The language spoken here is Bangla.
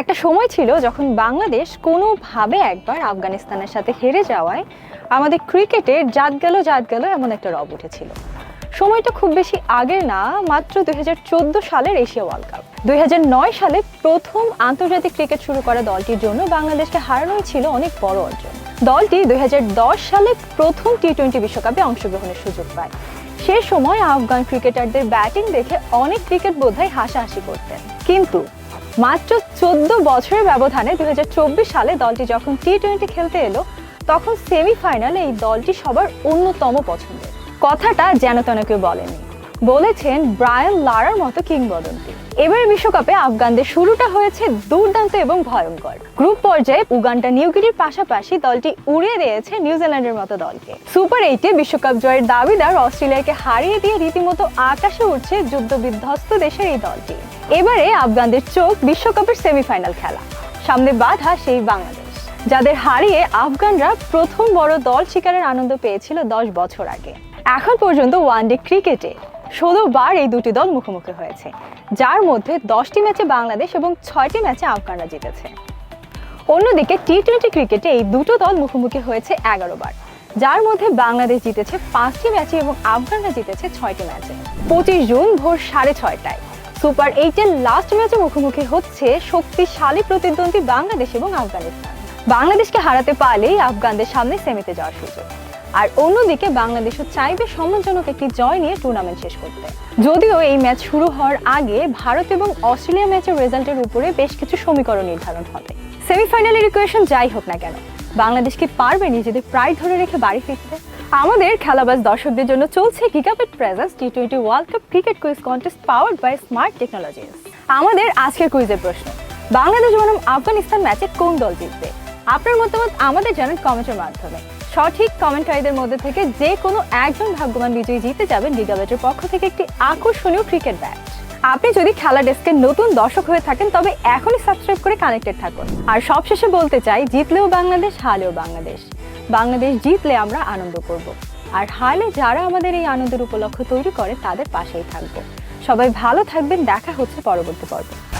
একটা সময় ছিল যখন বাংলাদেশ কোনোভাবে একবার আফগানিস্তানের সাথে হেরে যাওয়ায় আমাদের ক্রিকেটের জাত গেল জাত গেল এমন একটা রব উঠেছিল। সময়টা খুব বেশি আগের না, মাত্র দুই সালের এশিয়া ওয়ার্ল্ড কাপ। দু হাজার নয় সালে প্রথম আন্তর্জাতিক ক্রিকেট শুরু করা দলটির জন্য বাংলাদেশকে হারানোই ছিল অনেক বড় অর্জন। দলটি দুই হাজার দশ সালে প্রথম টি টোয়েন্টি বিশ্বকাপে অংশগ্রহণের সুযোগ পায়। সে সময় আফগান ক্রিকেটারদের ব্যাটিং দেখে অনেক ক্রিকেট বোধহয় হাসাহাসি করতেন। কিন্তু মাত্র চোদ্দ বছরের ব্যবধানে দুই হাজার চব্বিশ সালে দলটি যখন টি টোয়েন্টি খেলতে এলো, তখন সেমিফাইনালে এই দলটি সবার অন্যতম পছন্দের। কথাটা যেন তেন কেউ বলেনি। বলেছেন ব্রায়ান লারার মতো কিংবদন্তি। এবারের বিশ্বকাপে আফগানদের শুরুটা হয়েছে দুর্দান্ত এবং ভয়ঙ্কর। গ্রুপ পর্যায়ে উগান্ডা নিউগিরির পাশাপাশি দলটি উড়িয়ে দিয়েছে নিউজিল্যান্ডের মতো দলকে। সুপার এইটে বিশ্বকাপ জয়ের দাবিদার অস্ট্রেলিয়াকে হারিয়ে দিয়ে রীতিমতো আকাশে উঠছে যুদ্ধ বিধ্বস্ত দেশের এই দলটি। এবারে আফগানদের চোখ বিশ্বকাপের সেমিফাইনাল খেলা। সামনে বাধা সেই বাংলাদেশ। যাদের হারিয়ে আফগানরা প্রথম বড় দল শিকারের আনন্দ পেয়েছিল দশ বছর আগে। এখন পর্যন্ত ওয়ানডে ক্রিকেটে ষোলো বার এই দুটি দল মুখোমুখি হয়েছে, যার মধ্যে দশটি ম্যাচে বাংলাদেশ এবং ছয়টি ম্যাচে আফগানরা জিতেছে। অন্যদিকে টি টোয়েন্টি ক্রিকেটে এই দুটো দল মুখোমুখি হয়েছে এগারো বার যার মধ্যে বাংলাদেশ জিতেছে পাঁচটি ম্যাচে এবং আফগানরা জিতেছে ছয়টি ম্যাচে। পঁচিশ জুন ভোর সাড়ে ছয়টায় সুপার এইটের লাস্ট ম্যাচে মুখোমুখি হচ্ছে শক্তিশালী প্রতিদ্বন্দ্বী বাংলাদেশ এবং আফগানিস্তান। বাংলাদেশকে হারাতে পারলেই আফগানদের সামনে সেমিতে যাওয়ার সুযোগ। আর অন্যদিকে বাংলাদেশও চাইবে সম্মানজনক একটি জয় নিয়ে টুর্নামেন্ট শেষ করতে। যদিও এই ম্যাচ শুরু হওয়ার আগে ভারত এবং অস্ট্রেলিয়া ম্যাচের রেজাল্টের উপরে বেশ কিছু সমীকরণ নির্ধারণ হবে। সেমিফাইনালের ইকুয়েশন যাই হোক না কেন, বাংলাদেশ কি পারবে নিজেদের প্রায় ধরে রেখে বাড়ি ফিরতে? আমাদের খেলাবাজ দর্শকদের জন্য চলছে Gigabet presents T twenty world cup cricket quiz contest powered by smart technologies আমাদের আজকের কুইজের প্রশ্ন, বাংলাদেশ বনাম আফগানিস্তান ম্যাচে কোন দল জিতবে? আপনার মতামত আমাদের জানান কমেন্টের মাধ্যমে। সঠিক কমেন্টকারীদের মধ্যে থেকে যে কোনো একজন ভাগ্যবান বিজয়ী জিতে যাবেন গিগাবেটের পক্ষ থেকে একটি আকর্ষণীয় ক্রিকেট ব্যাট আপনি যদি খেলা ডেস্কের নতুন দর্শক হয়ে থাকেন, তবে এখনই সাবস্ক্রাইব করে কানেক্টেড থাকুন। আর সবশেষে বলতে চাই, জিতলেও বাংলাদেশ, হারলেও বাংলাদেশ। বাংলাদেশ জিতলে আমরা আনন্দ করব। আর হারলে যারা আমাদের এই আনন্দের উপলক্ষ তৈরি করে, তাদের পাশেই থাকব। সবাই ভালো থাকবেন, দেখা হচ্ছে পরবর্তী পর্বে।